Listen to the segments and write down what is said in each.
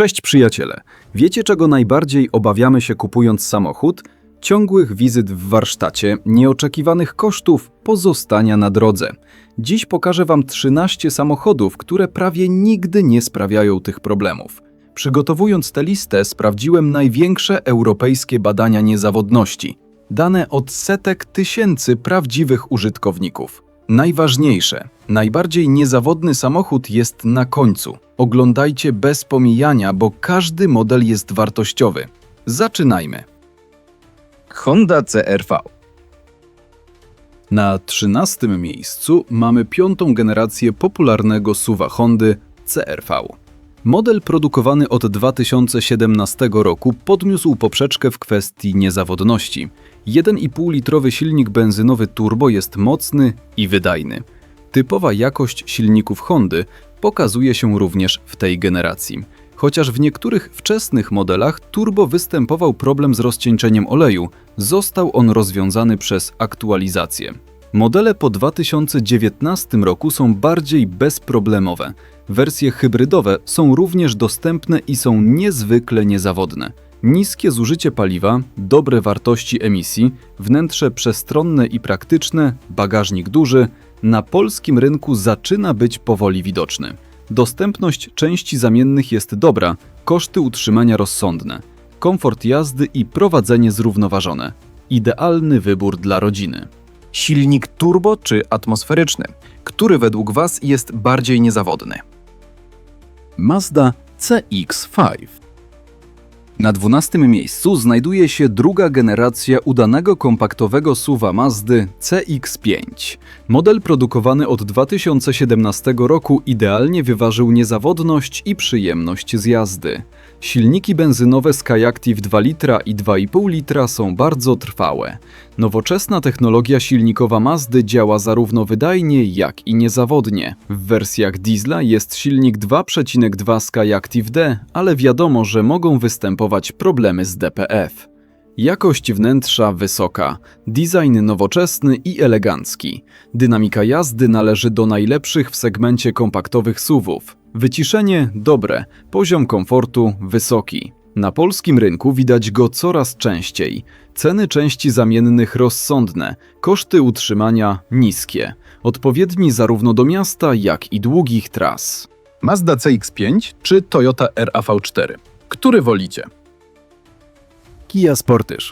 Cześć przyjaciele. Wiecie czego najbardziej obawiamy się kupując samochód? Ciągłych wizyt w warsztacie, nieoczekiwanych kosztów, pozostania na drodze. Dziś pokażę Wam 13 samochodów, które prawie nigdy nie sprawiają tych problemów. Przygotowując tę listę, sprawdziłem największe europejskie badania niezawodności. Dane od setek tysięcy prawdziwych użytkowników. Najważniejsze, najbardziej niezawodny samochód jest na końcu. Oglądajcie bez pomijania, bo każdy model jest wartościowy. Zaczynajmy. Honda CRV. Na 13 miejscu mamy piątą generację popularnego SUVa Hondy CRV. Model produkowany od 2017 roku podniósł poprzeczkę w kwestii niezawodności. 1,5-litrowy silnik benzynowy turbo jest mocny i wydajny. Typowa jakość silników Hondy pokazuje się również w tej generacji. Chociaż w niektórych wczesnych modelach turbo występował problem z rozcieńczeniem oleju, został on rozwiązany przez aktualizację. Modele po 2019 roku są bardziej bezproblemowe. Wersje hybrydowe są również dostępne i są niezwykle niezawodne. Niskie zużycie paliwa, dobre wartości emisji, wnętrze przestronne i praktyczne, bagażnik duży, na polskim rynku zaczyna być powoli widoczny. Dostępność części zamiennych jest dobra, koszty utrzymania rozsądne, komfort jazdy i prowadzenie zrównoważone. Idealny wybór dla rodziny. Silnik turbo czy atmosferyczny? Który według Was jest bardziej niezawodny? Mazda CX-5. Na 12 miejscu znajduje się druga generacja udanego kompaktowego SUVa Mazdy CX-5. Model produkowany od 2017 roku idealnie wyważył niezawodność i przyjemność z jazdy. Silniki benzynowe Skyactiv 2 litra i 2,5 litra są bardzo trwałe. Nowoczesna technologia silnikowa Mazdy działa zarówno wydajnie, jak i niezawodnie. W wersjach diesla jest silnik 2,2 Skyactiv D, ale wiadomo, że mogą występować problemy z DPF. Jakość wnętrza wysoka, design nowoczesny i elegancki. Dynamika jazdy należy do najlepszych w segmencie kompaktowych SUVów. Wyciszenie dobre, poziom komfortu wysoki. Na polskim rynku widać go coraz częściej. Ceny części zamiennych rozsądne, koszty utrzymania niskie. Odpowiedni zarówno do miasta, jak i długich tras. Mazda CX-5 czy Toyota RAV4? Który wolicie? Kia Sportage.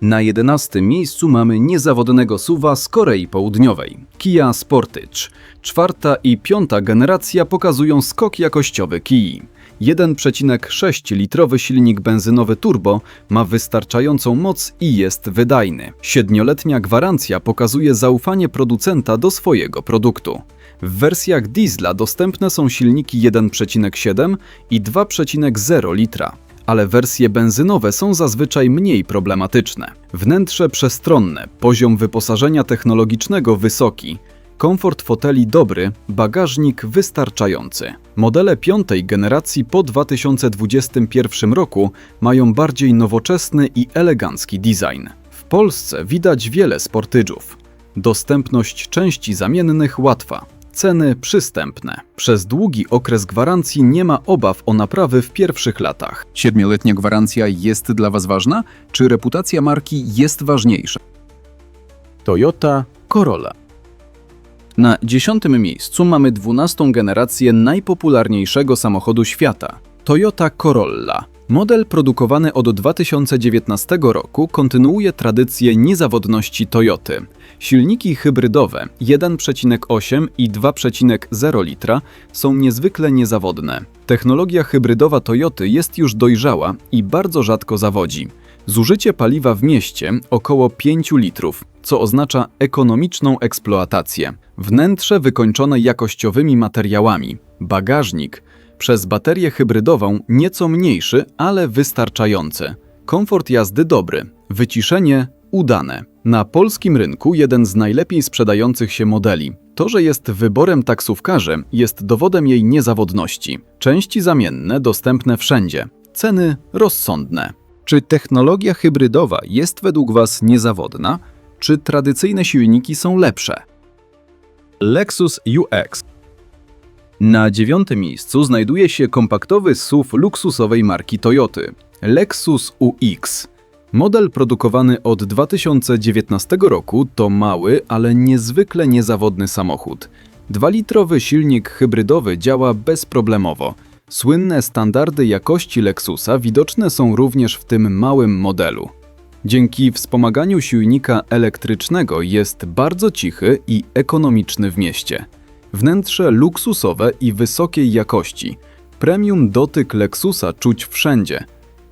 Na 11 miejscu mamy niezawodnego suwa z Korei Południowej. Kia Sportage. Czwarta i piąta generacja pokazują skok jakościowy Kii. 1,6-litrowy silnik benzynowy turbo ma wystarczającą moc i jest wydajny. Siedmioletnia gwarancja pokazuje zaufanie producenta do swojego produktu. W wersjach diesla dostępne są silniki 1,7 i 2,0 litra ale wersje benzynowe są zazwyczaj mniej problematyczne. Wnętrze przestronne, poziom wyposażenia technologicznego wysoki, komfort foteli dobry, bagażnik wystarczający. Modele piątej generacji po 2021 roku mają bardziej nowoczesny i elegancki design. W Polsce widać wiele sportydżów. Dostępność części zamiennych łatwa. Ceny przystępne. Przez długi okres gwarancji nie ma obaw o naprawy w pierwszych latach. Siedmioletnia gwarancja jest dla Was ważna? Czy reputacja marki jest ważniejsza? Toyota Corolla. Na dziesiątym miejscu mamy dwunastą generację najpopularniejszego samochodu świata Toyota Corolla. Model produkowany od 2019 roku kontynuuje tradycję niezawodności Toyoty. Silniki hybrydowe 1,8 i 2,0 litra są niezwykle niezawodne. Technologia hybrydowa Toyoty jest już dojrzała i bardzo rzadko zawodzi. Zużycie paliwa w mieście około 5 litrów, co oznacza ekonomiczną eksploatację. Wnętrze wykończone jakościowymi materiałami, bagażnik, przez baterię hybrydową nieco mniejszy, ale wystarczający. Komfort jazdy dobry, wyciszenie udane. Na polskim rynku jeden z najlepiej sprzedających się modeli. To, że jest wyborem taksówkarzy, jest dowodem jej niezawodności. Części zamienne dostępne wszędzie, ceny rozsądne. Czy technologia hybrydowa jest według Was niezawodna? Czy tradycyjne silniki są lepsze? Lexus UX. Na dziewiątym miejscu znajduje się kompaktowy SUV luksusowej marki Toyoty Lexus UX. Model produkowany od 2019 roku to mały, ale niezwykle niezawodny samochód. Dwalitrowy silnik hybrydowy działa bezproblemowo. Słynne standardy jakości Lexusa widoczne są również w tym małym modelu. Dzięki wspomaganiu silnika elektrycznego jest bardzo cichy i ekonomiczny w mieście. Wnętrze luksusowe i wysokiej jakości. Premium dotyk Lexusa czuć wszędzie.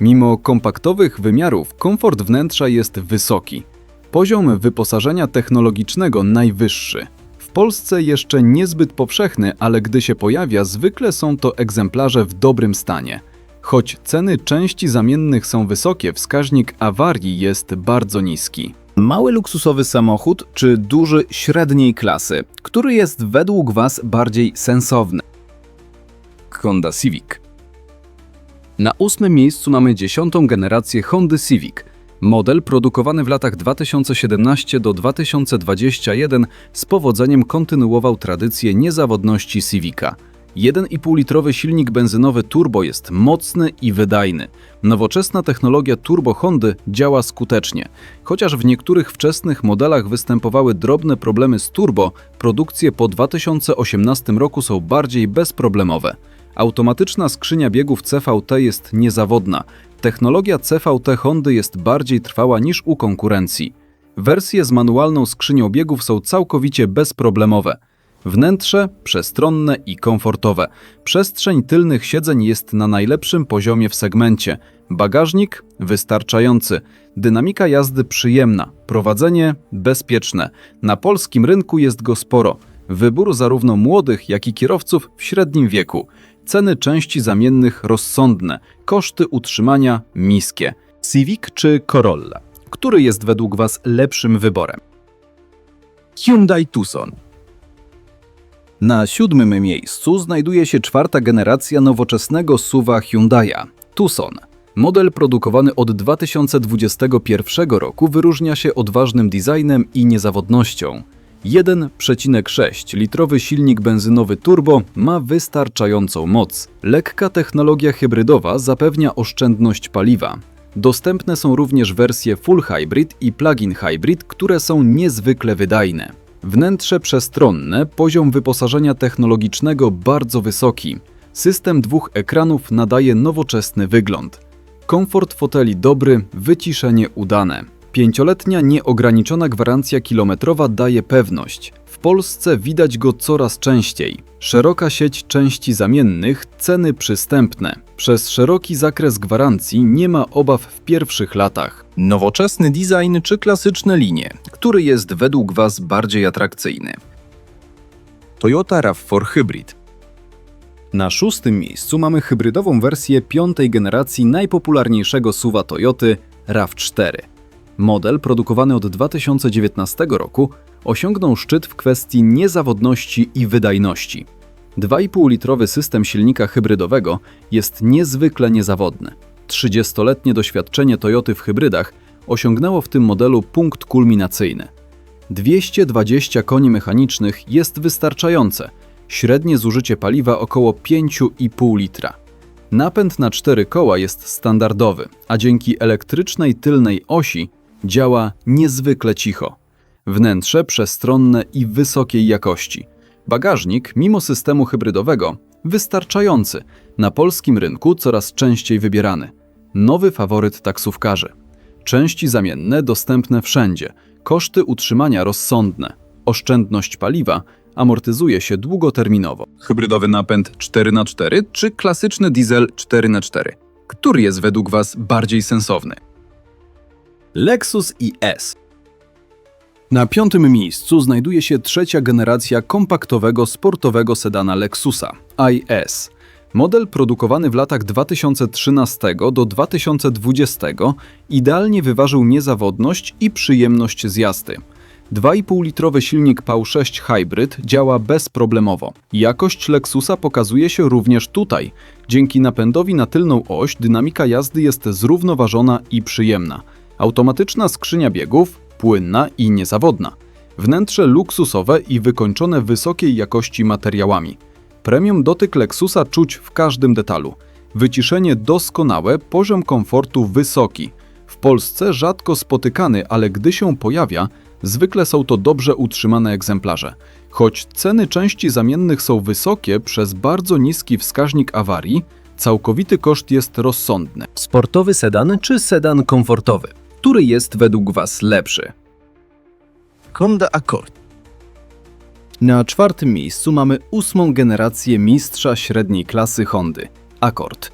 Mimo kompaktowych wymiarów, komfort wnętrza jest wysoki. Poziom wyposażenia technologicznego najwyższy. Polsce jeszcze niezbyt powszechny, ale gdy się pojawia, zwykle są to egzemplarze w dobrym stanie. Choć ceny części zamiennych są wysokie, wskaźnik awarii jest bardzo niski. Mały luksusowy samochód czy duży średniej klasy, który jest według Was bardziej sensowny? Honda Civic. Na ósmym miejscu mamy dziesiątą generację Hondy Civic. Model produkowany w latach 2017 do 2021 z powodzeniem kontynuował tradycję niezawodności Civica. 1,5-litrowy silnik benzynowy turbo jest mocny i wydajny. Nowoczesna technologia turbo Hondy działa skutecznie. Chociaż w niektórych wczesnych modelach występowały drobne problemy z turbo, produkcje po 2018 roku są bardziej bezproblemowe. Automatyczna skrzynia biegów CVT jest niezawodna. Technologia CVT Hondy jest bardziej trwała niż u konkurencji. Wersje z manualną skrzynią biegów są całkowicie bezproblemowe. Wnętrze przestronne i komfortowe. Przestrzeń tylnych siedzeń jest na najlepszym poziomie w segmencie. Bagażnik wystarczający. Dynamika jazdy przyjemna. Prowadzenie bezpieczne. Na polskim rynku jest go sporo. Wybór zarówno młodych, jak i kierowców w średnim wieku. Ceny części zamiennych rozsądne. Koszty utrzymania niskie. Civic czy Corolla? Który jest według Was lepszym wyborem? Hyundai Tucson. Na siódmym miejscu znajduje się czwarta generacja nowoczesnego SUVa Hyundai'a Tucson. Model produkowany od 2021 roku wyróżnia się odważnym designem i niezawodnością. 1,6 litrowy silnik benzynowy turbo ma wystarczającą moc. Lekka technologia hybrydowa zapewnia oszczędność paliwa. Dostępne są również wersje full hybrid i plug-in hybrid, które są niezwykle wydajne. Wnętrze przestronne, poziom wyposażenia technologicznego bardzo wysoki. System dwóch ekranów nadaje nowoczesny wygląd. Komfort foteli dobry, wyciszenie udane. Pięcioletnia nieograniczona gwarancja kilometrowa daje pewność. W Polsce widać go coraz częściej. Szeroka sieć części zamiennych, ceny przystępne. Przez szeroki zakres gwarancji nie ma obaw w pierwszych latach. Nowoczesny design czy klasyczne linie, który jest według Was bardziej atrakcyjny? Toyota RAV4 Hybrid. Na szóstym miejscu mamy hybrydową wersję piątej generacji najpopularniejszego SUVa Toyoty RAV4. Model produkowany od 2019 roku osiągnął szczyt w kwestii niezawodności i wydajności. 2,5-litrowy system silnika hybrydowego jest niezwykle niezawodny. 30-letnie doświadczenie Toyoty w hybrydach osiągnęło w tym modelu punkt kulminacyjny. 220 koni mechanicznych jest wystarczające, średnie zużycie paliwa około 5,5 litra. Napęd na cztery koła jest standardowy, a dzięki elektrycznej tylnej osi działa niezwykle cicho. Wnętrze przestronne i wysokiej jakości. Bagażnik, mimo systemu hybrydowego, wystarczający, na polskim rynku coraz częściej wybierany. Nowy faworyt taksówkarzy. Części zamienne dostępne wszędzie, koszty utrzymania rozsądne. Oszczędność paliwa amortyzuje się długoterminowo. Hybrydowy napęd 4x4 czy klasyczny diesel 4x4? Który jest według Was bardziej sensowny? Lexus IS. Na piątym miejscu znajduje się trzecia generacja kompaktowego sportowego sedana Lexusa IS. Model produkowany w latach 2013 do 2020 idealnie wyważył niezawodność i przyjemność z jazdy. 2,5-litrowy silnik V6 Hybrid działa bezproblemowo. Jakość Lexusa pokazuje się również tutaj. Dzięki napędowi na tylną oś dynamika jazdy jest zrównoważona i przyjemna. Automatyczna skrzynia biegów, płynna i niezawodna. Wnętrze luksusowe i wykończone wysokiej jakości materiałami. Premium dotyk Lexusa czuć w każdym detalu. Wyciszenie doskonałe, poziom komfortu wysoki. W Polsce rzadko spotykany, ale gdy się pojawia, zwykle są to dobrze utrzymane egzemplarze. Choć ceny części zamiennych są wysokie przez bardzo niski wskaźnik awarii, całkowity koszt jest rozsądny. Sportowy sedan czy sedan komfortowy? Który jest według Was lepszy? Honda Accord. Na czwartym miejscu mamy ósmą generację mistrza średniej klasy Hondy Accord.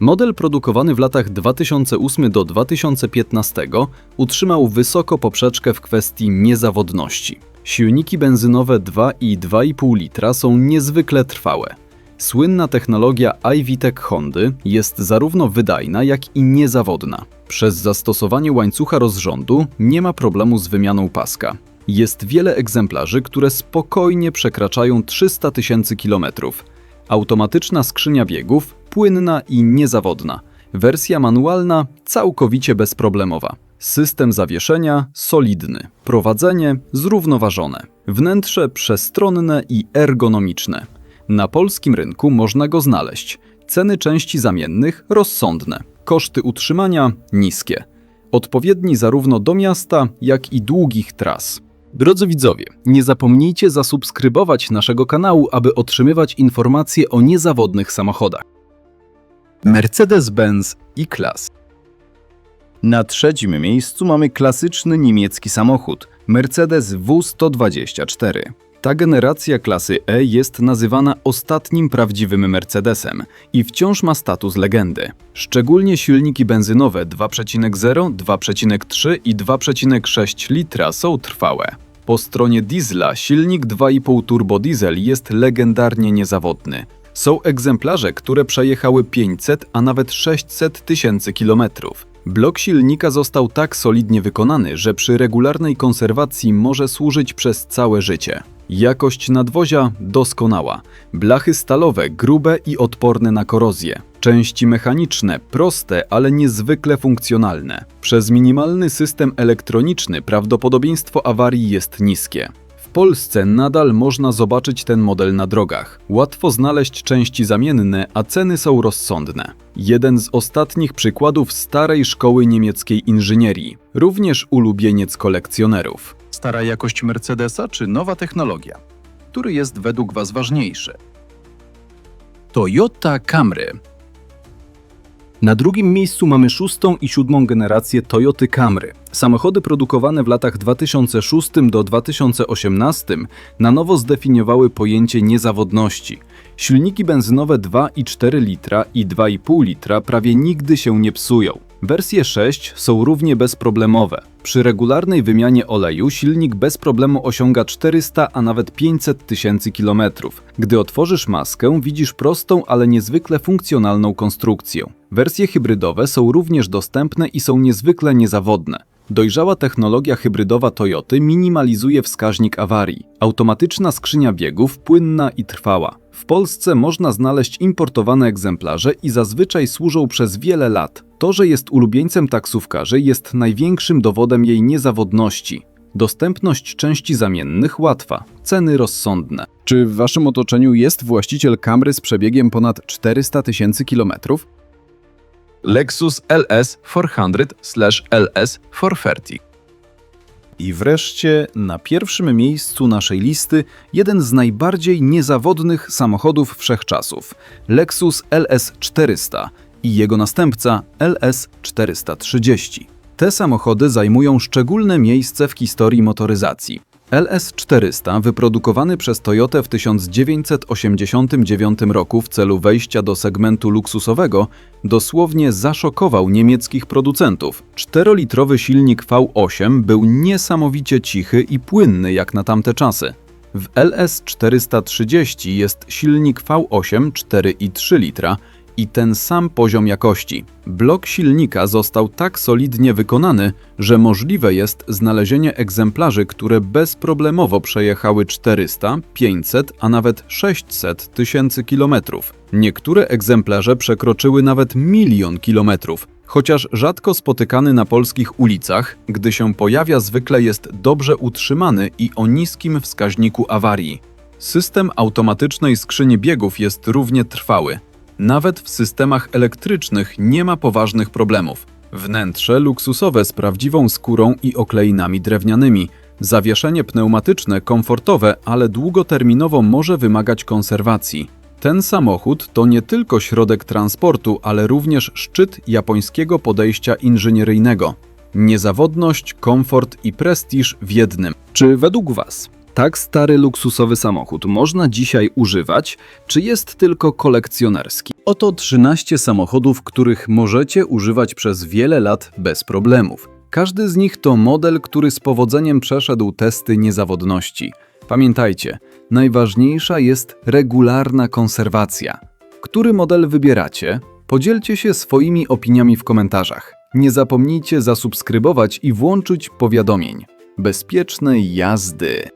Model produkowany w latach 2008 do 2015 utrzymał wysoko poprzeczkę w kwestii niezawodności. Silniki benzynowe 2 i 2,5 litra są niezwykle trwałe. Słynna technologia iVTEC Hondy jest zarówno wydajna, jak i niezawodna. Przez zastosowanie łańcucha rozrządu nie ma problemu z wymianą paska. Jest wiele egzemplarzy, które spokojnie przekraczają 300 tysięcy kilometrów. Automatyczna skrzynia biegów, płynna i niezawodna. Wersja manualna całkowicie bezproblemowa. System zawieszenia solidny. Prowadzenie zrównoważone. Wnętrze przestronne i ergonomiczne. Na polskim rynku można go znaleźć. Ceny części zamiennych rozsądne. Koszty utrzymania niskie. Odpowiedni zarówno do miasta, jak i długich tras. Drodzy widzowie, nie zapomnijcie zasubskrybować naszego kanału, aby otrzymywać informacje o niezawodnych samochodach. Mercedes-Benz E-Class Na trzecim miejscu mamy klasyczny niemiecki samochód Mercedes W124. Ta generacja klasy E jest nazywana ostatnim prawdziwym Mercedesem i wciąż ma status legendy. Szczególnie silniki benzynowe 2,0, 2,3 i 2,6 litra są trwałe. Po stronie diesla silnik 2,5 turbodiesel jest legendarnie niezawodny. Są egzemplarze, które przejechały 500, a nawet 600 tysięcy kilometrów. Blok silnika został tak solidnie wykonany, że przy regularnej konserwacji może służyć przez całe życie. Jakość nadwozia doskonała. Blachy stalowe, grube i odporne na korozję. Części mechaniczne, proste, ale niezwykle funkcjonalne. Przez minimalny system elektroniczny prawdopodobieństwo awarii jest niskie. W Polsce nadal można zobaczyć ten model na drogach. Łatwo znaleźć części zamienne, a ceny są rozsądne. Jeden z ostatnich przykładów starej szkoły niemieckiej inżynierii, również ulubieniec kolekcjonerów. Stara jakość Mercedesa czy nowa technologia? Który jest według Was ważniejszy? Toyota Camry. Na drugim miejscu mamy szóstą i siódmą generację Toyoty Camry. Samochody produkowane w latach 2006 do 2018 na nowo zdefiniowały pojęcie niezawodności. Silniki benzynowe 2,4 litra i 2,5 litra prawie nigdy się nie psują. Wersje 6 są równie bezproblemowe. Przy regularnej wymianie oleju silnik bez problemu osiąga 400, a nawet 500 tysięcy kilometrów. Gdy otworzysz maskę, widzisz prostą, ale niezwykle funkcjonalną konstrukcję. Wersje hybrydowe są również dostępne i są niezwykle niezawodne. Dojrzała technologia hybrydowa Toyoty minimalizuje wskaźnik awarii. Automatyczna skrzynia biegów płynna i trwała. W Polsce można znaleźć importowane egzemplarze i zazwyczaj służą przez wiele lat. To, że jest ulubieńcem taksówkarzy jest największym dowodem jej niezawodności. Dostępność części zamiennych łatwa, ceny rozsądne. Czy w waszym otoczeniu jest właściciel Camry z przebiegiem ponad 400 tysięcy kilometrów? Lexus LS 400/LS 430. I wreszcie na pierwszym miejscu naszej listy jeden z najbardziej niezawodnych samochodów wszechczasów Lexus LS400 i jego następca LS430. Te samochody zajmują szczególne miejsce w historii motoryzacji. LS400, wyprodukowany przez Toyotę w 1989 roku w celu wejścia do segmentu luksusowego, dosłownie zaszokował niemieckich producentów. 4-litrowy silnik V8 był niesamowicie cichy i płynny jak na tamte czasy. W LS430 jest silnik V8 4,3 litra i ten sam poziom jakości. Blok silnika został tak solidnie wykonany, że możliwe jest znalezienie egzemplarzy, które bezproblemowo przejechały 400, 500, a nawet 600 tysięcy kilometrów. Niektóre egzemplarze przekroczyły nawet milion kilometrów. Chociaż rzadko spotykany na polskich ulicach, gdy się pojawia zwykle jest dobrze utrzymany i o niskim wskaźniku awarii. System automatycznej skrzyni biegów jest równie trwały. Nawet w systemach elektrycznych nie ma poważnych problemów. Wnętrze luksusowe z prawdziwą skórą i okleinami drewnianymi. Zawieszenie pneumatyczne komfortowe, ale długoterminowo może wymagać konserwacji. Ten samochód to nie tylko środek transportu, ale również szczyt japońskiego podejścia inżynieryjnego. Niezawodność, komfort i prestiż w jednym. Czy według Was tak stary luksusowy samochód można dzisiaj używać, czy jest tylko kolekcjonerski? Oto 13 samochodów, których możecie używać przez wiele lat bez problemów. Każdy z nich to model, który z powodzeniem przeszedł testy niezawodności. Pamiętajcie, najważniejsza jest regularna konserwacja. Który model wybieracie? Podzielcie się swoimi opiniami w komentarzach. Nie zapomnijcie zasubskrybować i włączyć powiadomień. Bezpiecznej jazdy!